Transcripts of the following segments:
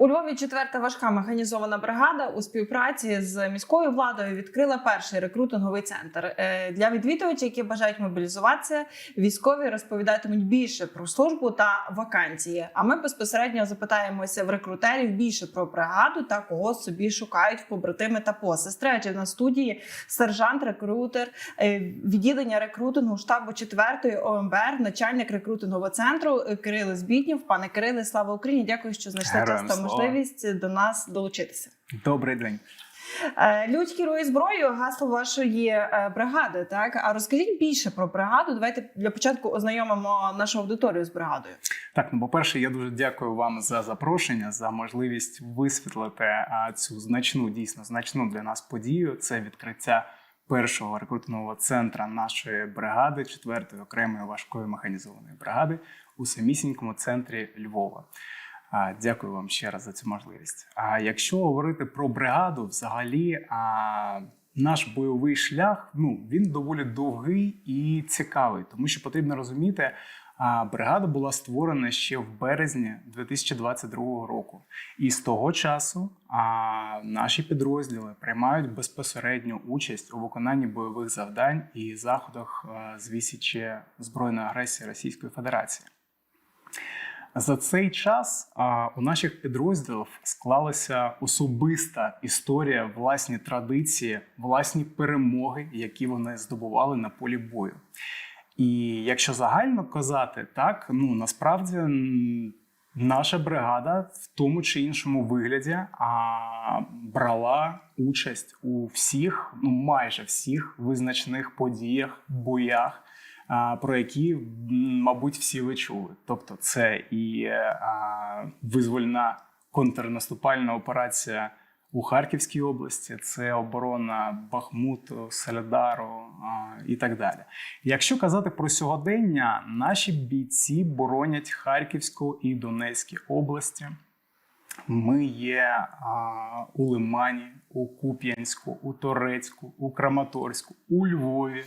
У Львові четверта важка механізована бригада у співпраці з міською владою відкрила перший рекрутинговий центр Е, для відвідувачів, які бажають мобілізуватися. Військові розповідатимуть більше про службу та вакансії. А ми безпосередньо запитаємося в рекрутерів більше про бригаду та кого собі шукають в побратими та посестри. Адже на студії сержант, рекрутер е, відділення рекрутингу штабу 4-ї ОМБР, начальник рекрутингового центру Кирило Збітнів. Пане Кириле, слава Україні! Дякую, що знайшли час слава. Можливість до нас долучитися. Добрий день. Е, Людь керує зброєю, гасло вашої е, бригади. Так а розкажіть більше про бригаду. Давайте для початку ознайомимо нашу аудиторію з бригадою. Так, ну по-перше, я дуже дякую вам за запрошення, за можливість висвітлити цю значну, дійсно значну для нас подію. Це відкриття першого рекрутингового центра нашої бригади, 4-ї окремої важкої механізованої бригади у самісінькому центрі Львова. Дякую вам ще раз за цю можливість. А якщо говорити про бригаду, взагалі а, наш бойовий шлях ну він доволі довгий і цікавий, тому що потрібно розуміти. А бригада була створена ще в березні 2022 року, і з того часу а, наші підрозділи приймають безпосередню участь у виконанні бойових завдань і заходах з відсічі збройної агресії Російської Федерації. За цей час а, у наших підрозділів склалася особиста історія, власні традиції, власні перемоги, які вони здобували на полі бою. І якщо загально казати, так ну насправді наша бригада в тому чи іншому вигляді а, брала участь у всіх, ну майже всіх визначних подіях, боях, про які, мабуть, всі ви чули. Тобто, це і визвольна контрнаступальна операція у Харківській області, це оборона Бахмуту, Солідару і так далі. Якщо казати про сьогодення, наші бійці боронять Харківську і Донецькі області. Ми є а, у Лимані, у Куп'янську, у Торецьку, у Краматорську, у Львові.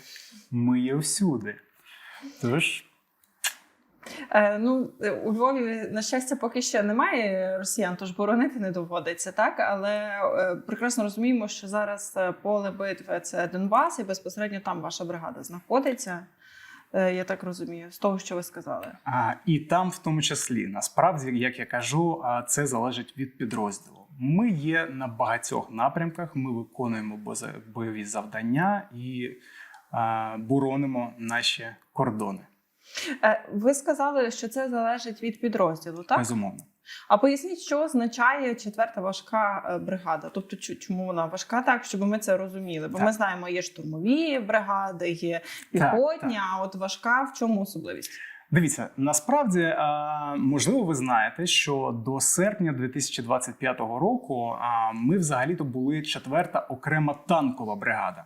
Ми є всюди. Тож Е, ну у Львові на щастя поки ще немає росіян, тож боронити не доводиться, так але е, прекрасно розуміємо, що зараз е, поле битви це Донбас, і безпосередньо там ваша бригада знаходиться. Е, я так розумію, з того, що ви сказали. А, і там, в тому числі, насправді, як я кажу, це залежить від підрозділу. Ми є на багатьох напрямках. Ми виконуємо бойові завдання і боронимо наші кордони. Е, Ви сказали, що це залежить від підрозділу, так? Безумовно. А поясніть, що означає четверта важка е, бригада? Тобто, чому вона важка, так щоб ми це розуміли? Бо Так. ми знаємо, є штурмові бригади, є піхотні. А от важка в чому особливість? Дивіться, насправді можливо, ви знаєте, що до серпня 2025 року ми взагалі-то були четверта окрема танкова бригада.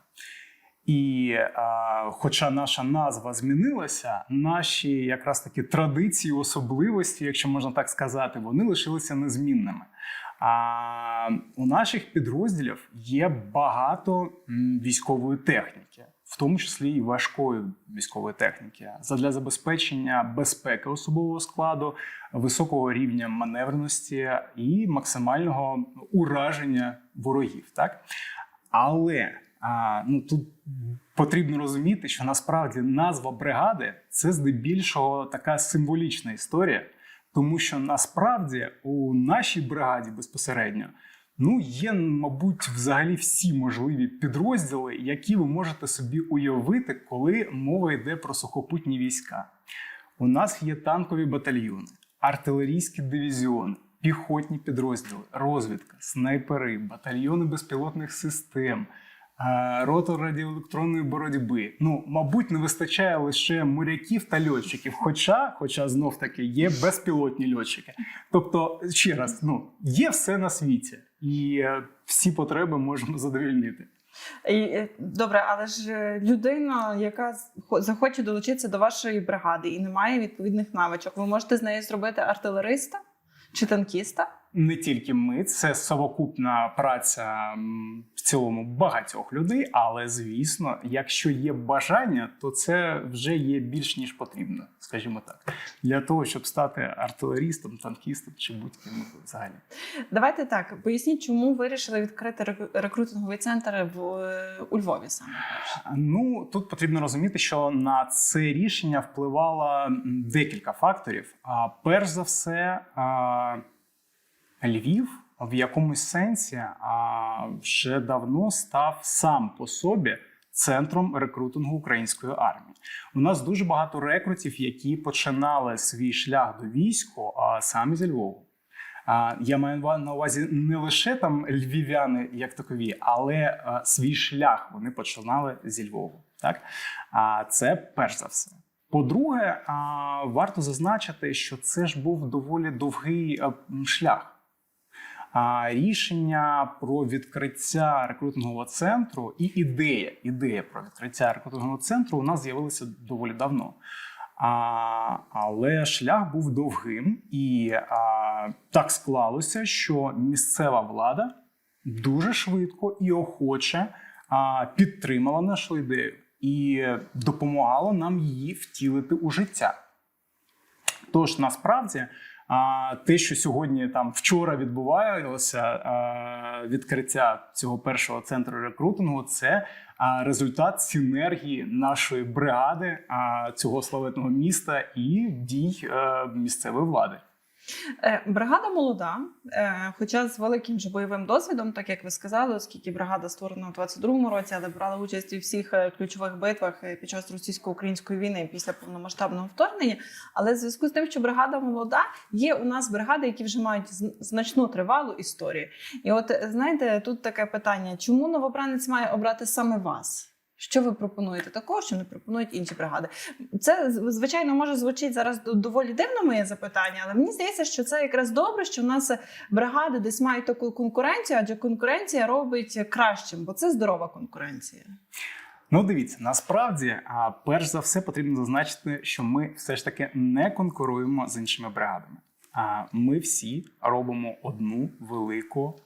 І а, хоча наша назва змінилася, наші якраз такі традиції, особливості, якщо можна так сказати, вони лишилися незмінними. А у наших підрозділів є багато військової техніки, в тому числі і важкої військової техніки, задля забезпечення безпеки особового складу, високого рівня маневреності і максимального ураження ворогів. Так? Але а, ну, тут потрібно розуміти, що насправді назва бригади це здебільшого така символічна історія, тому що насправді у нашій бригаді безпосередньо ну, є, мабуть, взагалі всі можливі підрозділи, які ви можете собі уявити, коли мова йде про сухопутні війська. У нас є танкові батальйони, артилерійські дивізіони, піхотні підрозділи, розвідка, снайпери, батальйони безпілотних систем, е, рота радіоелектронної боротьби. Ну, мабуть, не вистачає лише моряків та льотчиків. Хоча, хоча знов таки є безпілотні льотчики. Тобто, ще раз, ну є все на світі, і е, всі потреби можемо задовільнити. Е, Добре, але ж людина, яка захоче долучитися до вашої бригади і не має відповідних навичок, ви можете з неї зробити артилериста чи танкіста? Не тільки ми, це совокупна праця в цілому багатьох людей. Але звісно, якщо є бажання, то це вже є більш ніж потрібно, скажімо так, для того, щоб стати артилерістом, танкістом чи будь-ким взагалі. Давайте так, поясніть, чому вирішили відкрити рек- рекрутинговий центр в е, у Львові саме. Ну тут потрібно розуміти, що на це рішення впливало декілька факторів. А перш за все, Львів в якомусь сенсі а, вже давно став сам по собі центром рекрутингу української армії. У нас дуже багато рекрутів, які починали свій шлях до війську а, саме зі Львову. Я маю на увазі не лише там львів'яни як такові, але а, свій шлях вони починали зі Львову. Так? А це перш за все. По-друге, варто зазначити, що це ж був доволі довгий а, шлях. Рішення про відкриття рекрутингового центру і ідея, ідея про відкриття рекрутингового центру у нас з'явилася доволі давно. А, але шлях був довгим, і а, так склалося, що місцева влада дуже швидко і охоче а, підтримала нашу ідею і допомагала нам її втілити у життя. Тож насправді а, те, що сьогодні там вчора відбувалося відкриття цього першого центру рекрутингу, це результат синергії нашої бригади цього славетного міста і дій е, місцевої влади. Е, Бригада молода, е, хоча з великим же бойовим досвідом, так як ви сказали, оскільки бригада створена у 22-му році, але брала участь у всіх е, ключових битвах під час російсько-української війни після повномасштабного вторгнення. Але в зв'язку з тим, що бригада молода, є у нас бригади, які вже мають зн- значну тривалу історію. І от знаєте, тут таке питання: чому новобранець має обрати саме вас? Що ви пропонуєте такого, що не пропонують інші бригади? Це звичайно може звучить зараз до- доволі дивно моє запитання, але мені здається, що це якраз добре, що в нас бригади десь мають таку конкуренцію, адже конкуренція робить кращим, бо це здорова конкуренція. Ну, дивіться, насправді, перш за все, потрібно зазначити, що ми все ж таки не конкуруємо з іншими бригадами. А ми всі робимо одну велику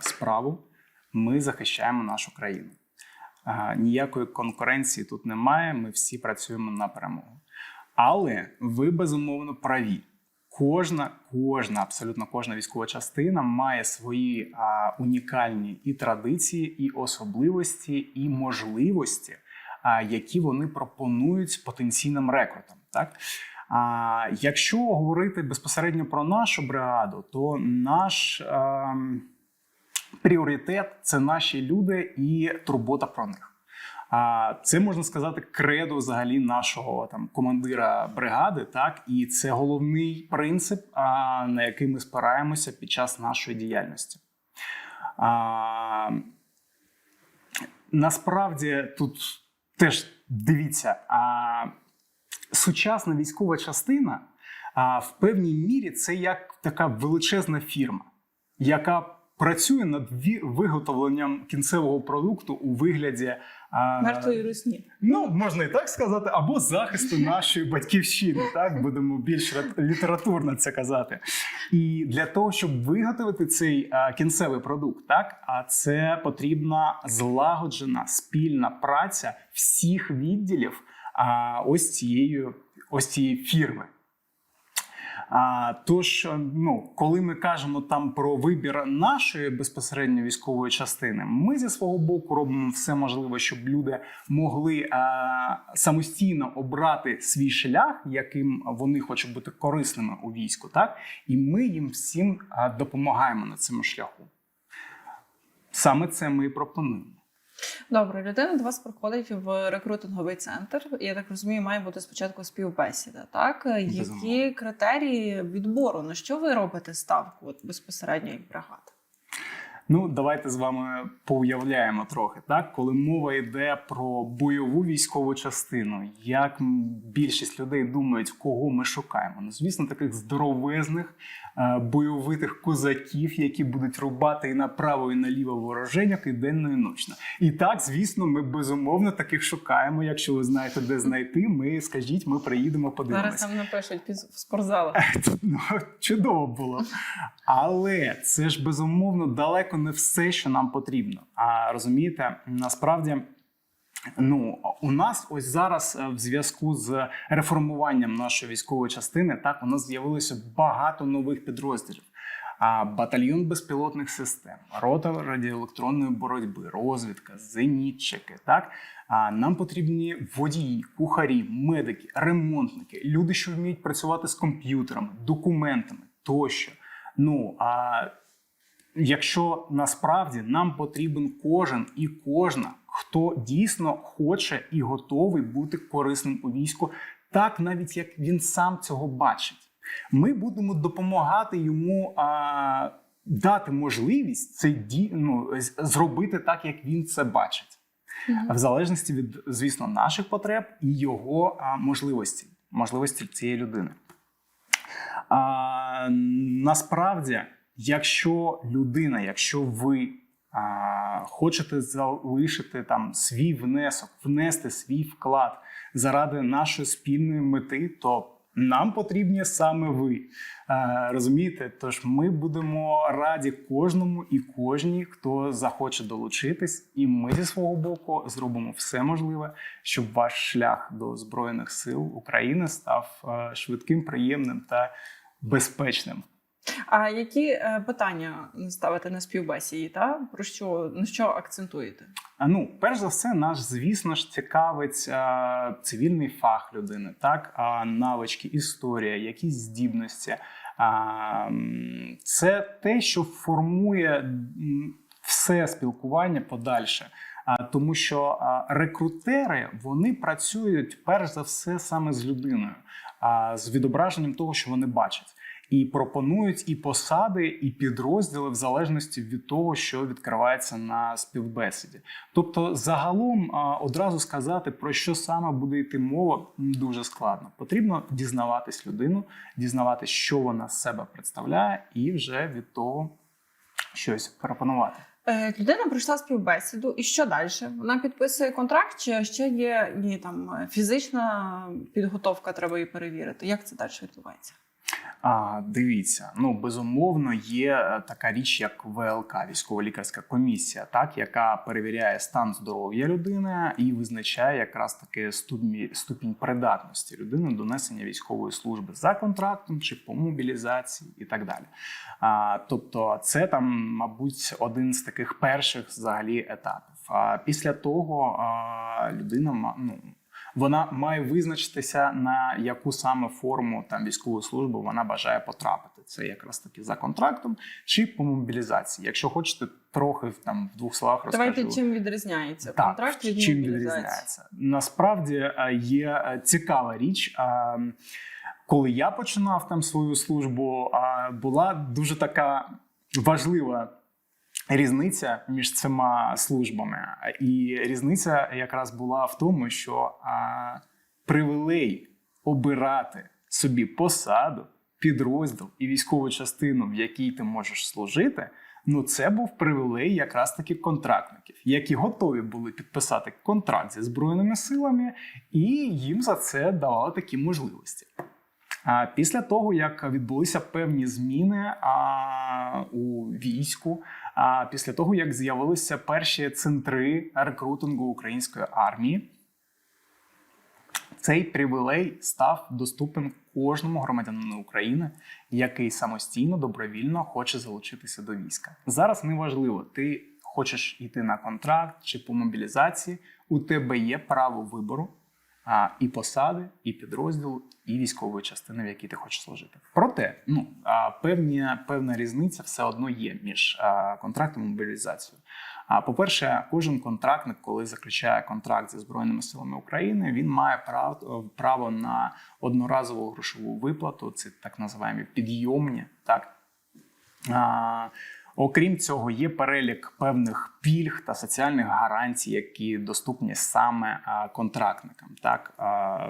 справу. Ми захищаємо нашу країну. А, ніякої конкуренції тут немає. Ми всі працюємо на перемогу. Але ви безумовно праві. Кожна, кожна, абсолютно кожна військова частина має свої а, унікальні і традиції, і особливості, і можливості, а, які вони пропонують потенційним рекрутам. Так? А, якщо говорити безпосередньо про нашу бригаду, то наш ем, пріоритет це наші люди і турбота про них. А це можна сказати кредо взагалі нашого там командира бригади, так і це головний принцип, а, на який ми спираємося під час нашої діяльності. А, насправді тут теж дивіться, а, сучасна військова частина а, в певній мірі це як така величезна фірма, яка працює над виготовленням кінцевого продукту у вигляді Мертвої русні. Ну, можна і так сказати, або захисту нашої батьківщини, так будемо більш літературно це казати. І для того, щоб виготовити цей кінцевий продукт, так а це потрібна злагоджена спільна праця всіх відділів а, ось цієї ось цієї фірми. А, тож, ну, коли ми кажемо там про вибір нашої безпосередньо військової частини, ми зі свого боку робимо все можливе, щоб люди могли а, самостійно обрати свій шлях, яким вони хочуть бути корисними у війську, так і ми їм всім а, допомагаємо на цьому шляху. Саме це ми і пропонуємо. Добре, людина до вас приходить в рекрутинговий центр. Я так розумію, має бути спочатку співбесіда. Так які критерії відбору? На що ви робите ставку от, безпосередньо як бригада? Ну, давайте з вами поуявляємо трохи, так? Коли мова йде про бойову військову частину, як більшість людей думають, кого ми шукаємо? Ну, звісно, таких здоровезних е, бойовитих козаків, які будуть рубати і направо, і наліво вороженьок, і денно, і ночно. І так, звісно, ми безумовно таких шукаємо. Якщо ви знаєте, де знайти, ми скажіть, ми приїдемо, подивимося. Зараз нам напишуть в спортзалах. Ну, чудово було. Але це ж безумовно далеко не все, що нам потрібно. А розумієте, насправді. Ну, у нас ось зараз е, в зв'язку з реформуванням нашої військової частини, так у нас з'явилося багато нових підрозділів. Батальйон безпілотних систем, рота радіоелектронної боротьби, розвідка, зенітчики. Так нам потрібні водії, кухарі, медики, ремонтники, люди, що вміють працювати з комп'ютерами, документами тощо. Ну а якщо насправді нам потрібен кожен і кожна, хто дійсно хоче і готовий бути корисним у війську, так навіть як він сам цього бачить, ми будемо допомагати йому а, дати можливість це ді, ну, зробити так, як він це бачить, в залежності від, звісно, наших потреб і його а, можливості, можливості цієї людини. А, насправді, якщо людина, якщо ви а, хочете залишити там свій внесок, внести свій вклад заради нашої спільної мети, то нам потрібні саме ви. А, розумієте? Тож ми будемо раді кожному і кожній, хто захоче долучитись, і ми зі свого боку зробимо все можливе, щоб ваш шлях до збройних сил України став е, швидким, приємним та безпечним. А які е, питання ставите на співбесіді? Та про що на що акцентуєте? А, Ну, перш за все, наш, звісно ж, цікавить а, цивільний фах людини, так, а, навички, історія, якісь здібності. А, це те, що формує все спілкування подальше. А, тому що а, рекрутери вони працюють перш за все саме з людиною, з відображенням того, що вони бачать. І пропонують і посади, і підрозділи в залежності від того, що відкривається на співбесіді. Тобто, загалом одразу сказати про що саме буде йти мова дуже складно. Потрібно дізнаватись людину, дізнаватись, що вона з себе представляє, і вже від того щось пропонувати. Е, Людина пройшла співбесіду, і що далі? Вона підписує контракт, чи ще є її там фізична підготовка, треба її перевірити. Як це далі відбувається? А, дивіться, ну безумовно, є е, така річ, як ВЛК, військово-лікарська комісія, так яка перевіряє стан здоров'я людини і визначає якраз таки ступінь, ступінь придатності людини до несення військової служби за контрактом чи по мобілізації і так далі. А, тобто, це там, мабуть, один з таких перших взагалі етапів. А після того а, людина ну, вона має визначитися на яку саме форму там військової служби вона бажає потрапити. Це якраз таки за контрактом чи по мобілізації. Якщо хочете, трохи там в двох словах розкажу. Давайте чим відрізняється Так, контракт від чим відрізняється? Насправді е, є е, цікава річ. А, Коли я починав там свою службу, була дуже така важлива різниця між цими службами. І різниця якраз була в тому, що а, привілей обирати собі посаду, підрозділ і військову частину, в якій ти можеш служити. Ну, це був привілей якраз таки контрактників, які готові були підписати контракт зі збройними силами, і їм за це давали такі можливості. Після того, як відбулися певні зміни у війську, після того, як з'явилися перші центри рекрутингу української армії, цей привілей став доступен кожному громадянину України, який самостійно добровільно хоче залучитися до війська. Зараз неважливо, ти хочеш йти на контракт чи по мобілізації. У тебе є право вибору а, і посади, і підрозділу, і військової частини, в якій ти хочеш служити. Проте, ну а, певні, певна різниця все одно є між а, контрактом і мобілізацією. А по-перше, кожен контрактник, коли заключає контракт зі збройними силами України, він має право, право на одноразову грошову виплату. Це так називаємо підйомні, так. А, Окрім цього, є перелік певних пільг та соціальних гарантій, які доступні саме контрактникам. Так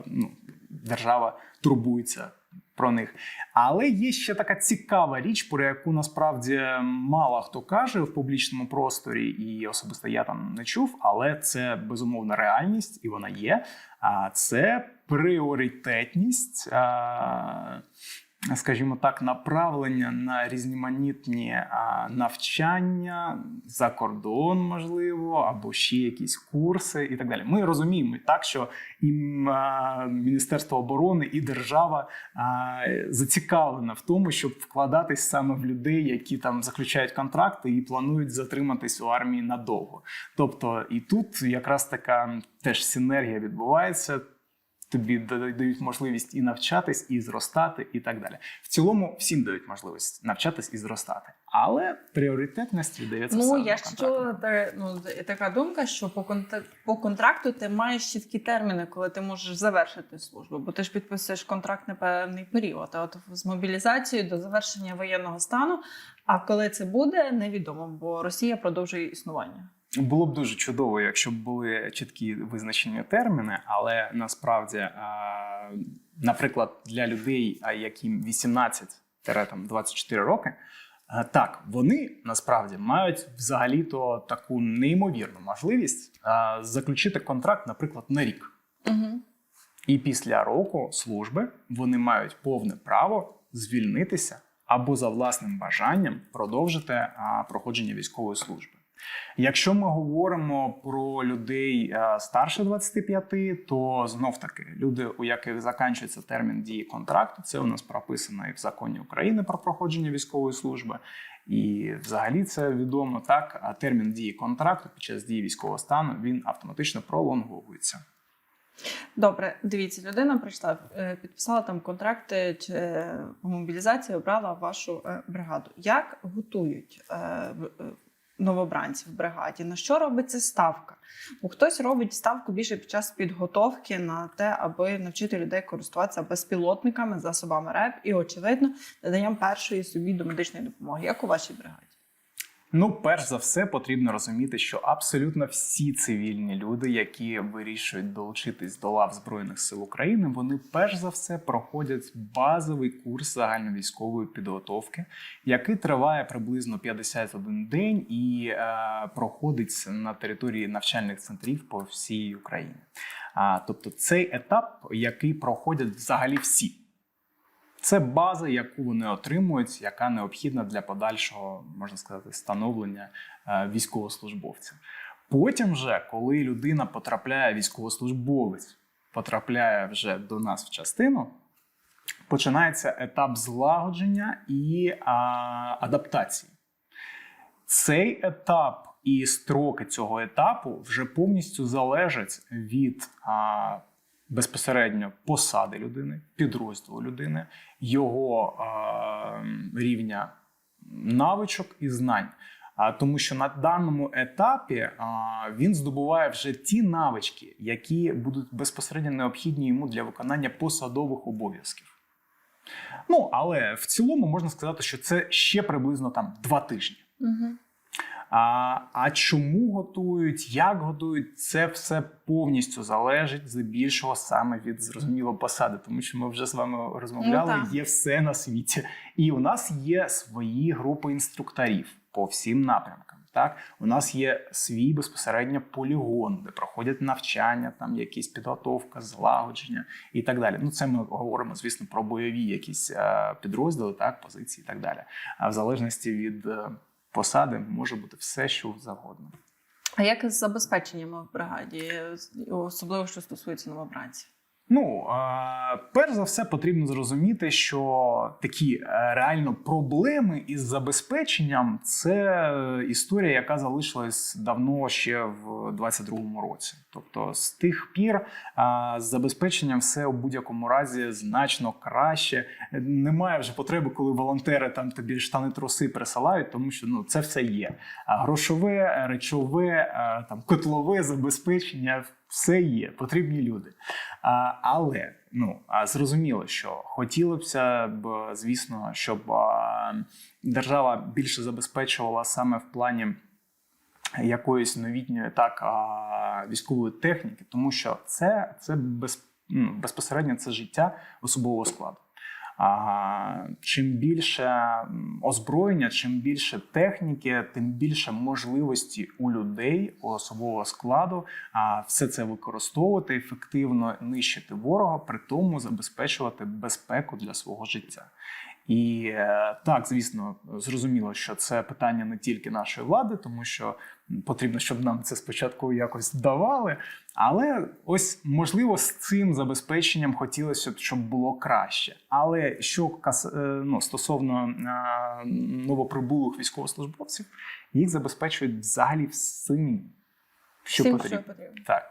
ну, держава турбується про них. Але є ще така цікава річ, про яку насправді мало хто каже в публічному просторі, і особисто я там не чув, але це безумовна реальність, і вона є. А це пріоритетність. Скажімо так, направлення на різноманітні навчання за кордон, можливо, або ще якісь курси і так далі. Ми розуміємо так, що і Міністерство оборони і держава зацікавлена в тому, щоб вкладатись саме в людей, які там заключають контракти і планують затриматись у армії надовго. Тобто, і тут якраз така теж синергія відбувається тобі да- дають можливість і навчатись, і зростати, і так далі. В цілому всім дають можливість навчатись і зростати, але пріоритетність віддається Ну, одно я ще чула та- ну, така думка, що по, конта- по контракту ти маєш чіткі терміни, коли ти можеш завершити службу, бо ти ж підписуєш контракт на певний період. А от з мобілізацією до завершення воєнного стану. А коли це буде, невідомо, бо Росія продовжує існування. Було б дуже чудово, якщо б були чіткі визначені терміни, але насправді, наприклад, для людей, яким 18-24 роки, так вони насправді мають взагалі-то таку неймовірну можливість заключити контракт, наприклад, на рік. Угу. І після року служби вони мають повне право звільнитися або за власним бажанням продовжити проходження військової служби. Якщо ми говоримо про людей старше 25, то знов таки люди, у яких закінчується термін дії контракту, це у нас прописано і в законі України про проходження військової служби. І взагалі це відомо так. А термін дії контракту під час дії військового стану він автоматично пролонговується. Добре, дивіться, людина прийшла, е, підписала там контракти чи е, по мобілізації, обрала вашу е, бригаду. Як готують е, е, новобранців в бригаді? На що робиться ставка? Бо хтось робить ставку більше під час підготовки на те, аби навчити людей користуватися безпілотниками, засобами РЕП і, очевидно, наданням першої собі до медичної допомоги, як у вашій бригаді. Ну, перш за все, потрібно розуміти, що абсолютно всі цивільні люди, які вирішують долучитись до лав Збройних сил України, вони перш за все проходять базовий курс загальновійськової підготовки, який триває приблизно 51 день і е, проходить на території навчальних центрів по всій Україні. А, тобто, цей етап, який проходять взагалі всі. Це база, яку вони отримують, яка необхідна для подальшого, можна сказати, становлення е, військовослужбовця. Потім, вже, коли людина потрапляє, військовослужбовець потрапляє вже до нас в частину, починається етап злагодження і а, адаптації. Цей етап і строки цього етапу вже повністю залежать від а, безпосередньо посади людини, підрозділу людини, його а, рівня навичок і знань. А, тому що на даному етапі а, він здобуває вже ті навички, які будуть безпосередньо необхідні йому для виконання посадових обов'язків. Ну, але в цілому можна сказати, що це ще приблизно там два тижні. Угу. А, а чому готують, як готують, це все повністю залежить здебільшого саме від зрозуміло посади, тому що ми вже з вами розмовляли. Ну, є все на світі, і у нас є свої групи інструкторів по всім напрямкам. Так, у нас є свій безпосередньо полігон, де проходять навчання, там якісь підготовка, злагодження і так далі. Ну, це ми говоримо, звісно, про бойові якісь е, підрозділи, так, позиції і так далі. А в залежності від е, посади може бути все, що завгодно. А як з забезпеченнями в бригаді, особливо що стосується новобранців? Ну, перш за все, потрібно зрозуміти, що такі е, реально проблеми із забезпеченням це історія, яка залишилась давно ще в 22-му році. Тобто, з тих пір е, з забезпеченням все у будь-якому разі значно краще. Немає вже потреби, коли волонтери там тобі штани труси присилають, тому що ну це все є. Грошове, речове, е, там котлове забезпечення все є, потрібні люди. А, але ну зрозуміло, що хотілося б, звісно, щоб а, держава більше забезпечувала саме в плані якоїсь новітньої так військової техніки, тому що це, це без, ну, безпосередньо це життя особового складу. Чим більше озброєння, чим більше техніки, тим більше можливості у людей, у особового складу все це використовувати ефективно, нищити ворога, при тому забезпечувати безпеку для свого життя. І е, так, звісно, зрозуміло, що це питання не тільки нашої влади, тому що потрібно, щоб нам це спочатку якось давали. Але ось можливо з цим забезпеченням хотілося б, щоб було краще. Але що е, ну, стосовно е, новоприбулих військовослужбовців, їх забезпечують взагалі всім, що Всім, потрібно. що потрібно. Так.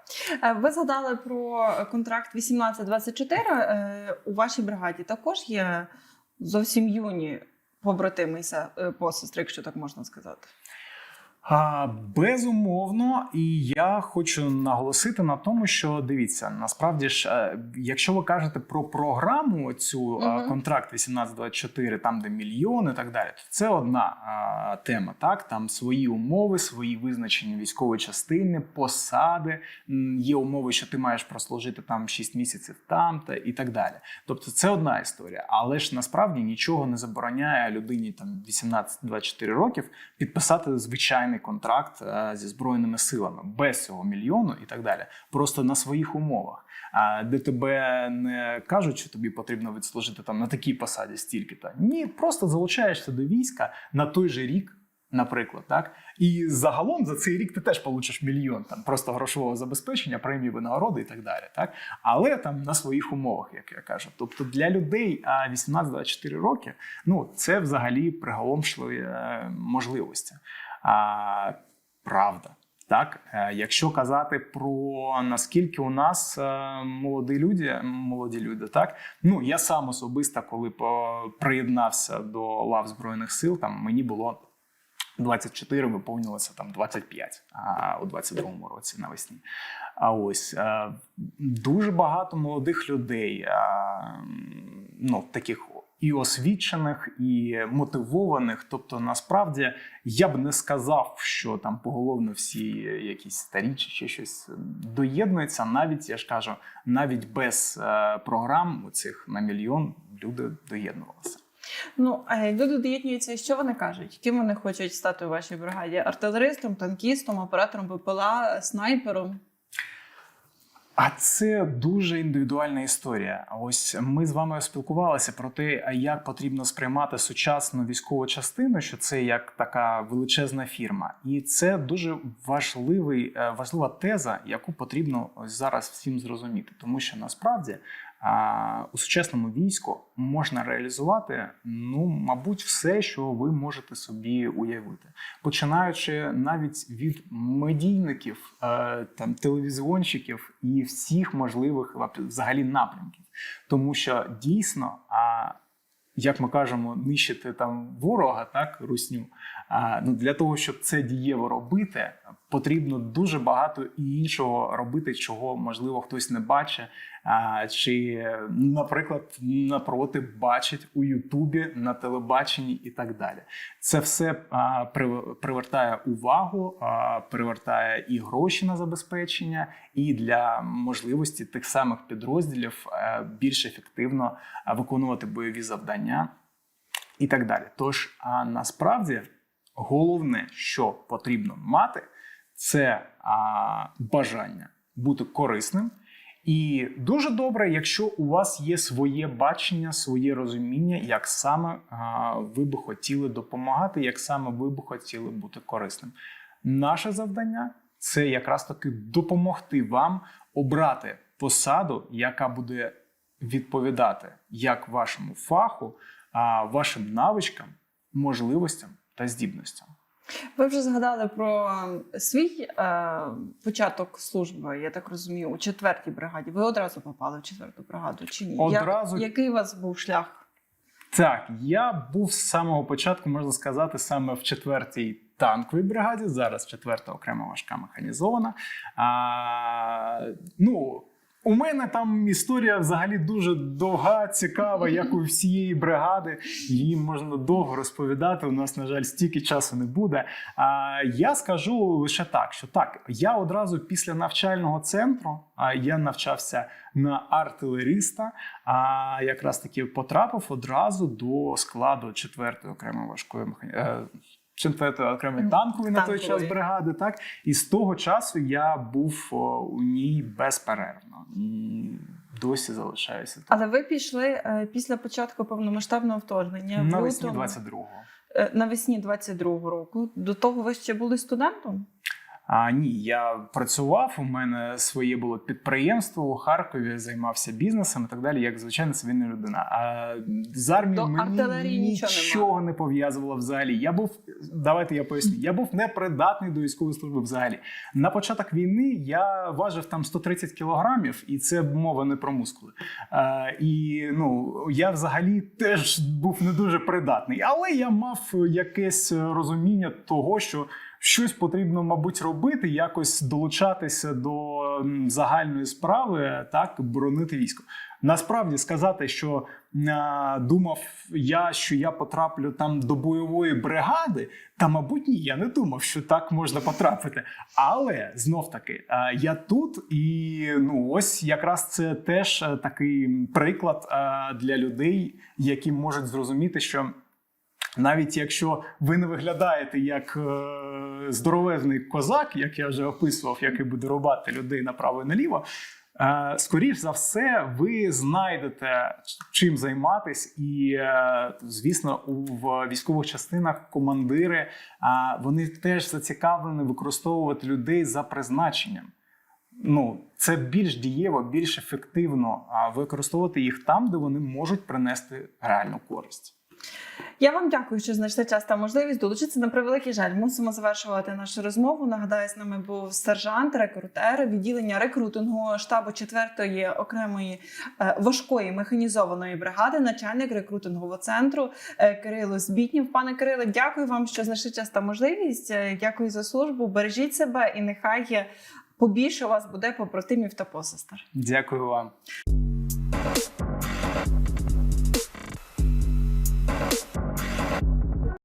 Ви згадали про контракт 1824. Е, У вашій бригаді також є зовсім юні побратими і се- е, посестри, якщо так можна сказати. А, безумовно, і я хочу наголосити на тому, що дивіться, насправді ж, е, якщо ви кажете про програму цю е, Мгм. контракт 1824, там де мільйони і так далі, то це одна а, тема. Так, там свої умови, свої визначені військової частини, посади. Є умови, що ти маєш прослужити там 6 місяців там та і так далі. Тобто це одна історія, але ж насправді нічого не забороняє людині там 18-24 років підписати звичайний контракт е, зі збройними силами без цього мільйону і так далі, просто на своїх умовах. Де тебе не кажуть, що тобі потрібно відслужити там на такій посаді стільки то ні, просто залучаєшся до війська на той же рік. Наприклад, так і загалом за цей рік ти теж получиш мільйон там просто грошового забезпечення, премії винагороди і так далі. Так але там на своїх умовах, як я кажу. Тобто для людей 18-24 роки ну це взагалі приголомшливі е, можливості. А, правда. Так, Е, якщо казати про наскільки у нас е, молоді люди, молоді люди, так ну я сам особисто, коли приєднався до лав збройних сил, там мені було 24, виповнилося там 25 а, у 22-му році навесні. А ось е, дуже багато молодих людей, ну таких і освічених, і мотивованих. Тобто, насправді я б не сказав, що там поголовно всі якісь старі чи щось доєднуються. Навіть я ж кажу, навіть без е, програм цих на мільйон люди доєднувалися. Ну, е, люди доєднуються, що вони кажуть? Ким вони хочуть стати у вашій бригаді? Артилеристом, танкістом, оператором БПЛА, снайпером? А це дуже індивідуальна історія. Ось ми з вами спілкувалися про те, як потрібно сприймати сучасну військову частину, що це як така величезна фірма, і це дуже важливий, е, важлива теза, яку потрібно ось зараз всім зрозуміти, тому що насправді у сучасному війську можна реалізувати, ну мабуть, все, що ви можете собі уявити, починаючи навіть від медійників, е, там телевізіонщиків і всіх можливих взагалі напрямків, тому що дійсно, а як ми кажемо, нищити там ворога, так русню. Ну для того, щоб це дієво робити, потрібно дуже багато і іншого робити, чого можливо хтось не бачить, чи, наприклад, напроти бачить у Ютубі на телебаченні і так далі. Це все привертає увагу, привертає і гроші на забезпечення, і для можливості тих самих підрозділів е, більш ефективно виконувати бойові завдання і так далі. Тож, а насправді головне, що потрібно мати, це а, бажання бути корисним. І дуже добре, якщо у вас є своє бачення, своє розуміння, як саме а, ви би хотіли допомагати, як саме ви би хотіли бути корисним. Наше завдання це якраз таки допомогти вам обрати посаду, яка буде відповідати як вашому фаху, а вашим навичкам, можливостям та здібностям. Ви вже згадали про свій е, початок служби, я так розумію, у четвертій бригаді. Ви одразу попали в четверту бригаду чи ні? Одразу. Як, який у вас був шлях? Так, я був з самого початку, можна сказати, саме в четвертій танковій бригаді, зараз 4-та окрема важка механізована. А, ну, у мене там історія взагалі дуже довга, цікава, як у всієї бригади. Її можна довго розповідати. У нас, на жаль, стільки часу не буде. А я скажу лише так: що так, я одразу після навчального центру а я навчався на артилеріста. А якраз таки потрапив одразу до складу 4-ї окремої важкої механі... 4-ї окремої танкової на той час бригади. Так і з того часу я був у ній безперервно і досі залишаюся Там. Але ви пішли е, після початку повномасштабного вторгнення Навесні лютому, 22-го. е, навесні 22-го року. До того ви ще були студентом? А ні, я працював. У мене своє було підприємство у Харкові, займався бізнесом і так далі, як звичайна цивільна людина. А з армією До мені нічого нічого не пов'язувало взагалі. Я був давайте я поясню. Я був непридатний до військової служби взагалі. На початок війни я важив там 130 кілограмів, і це мова не про мускули. А, і ну я взагалі теж був не дуже придатний, але я мав якесь розуміння того, що щось потрібно, мабуть, робити, якось долучатися до загальної справи, так боронити військо. Насправді сказати, що а, думав я, що я потраплю там до бойової бригади, та мабуть, ні, я не думав, що так можна потрапити. Але знов таки, а, я тут, і ну ось якраз це теж е, такий приклад а, для людей, які можуть зрозуміти, що. Навіть якщо ви не виглядаєте як е, здоровезний козак, як я вже описував, який буде рубати людей направо і наліво, е, скоріш за все, ви знайдете чим займатись, і е, звісно, у військових частинах командири е, вони теж зацікавлені використовувати людей за призначенням. Ну, це більш дієво, більш ефективно використовувати їх там, де вони можуть принести реальну користь. Я вам дякую, що знайшли час та можливість долучитися. На превеликий жаль, мусимо завершувати нашу розмову. Нагадаю, з нами був сержант, рекрутер, відділення рекрутингу штабу 4-ї окремої е, важкої механізованої бригади, начальник рекрутингового центру е, Кирило Збітнів. Пане Кириле, дякую вам, що знайшли час та можливість. Е, Дякую за службу. Бережіть себе і нехай побільше у вас буде побратимів та посестер. Дякую вам.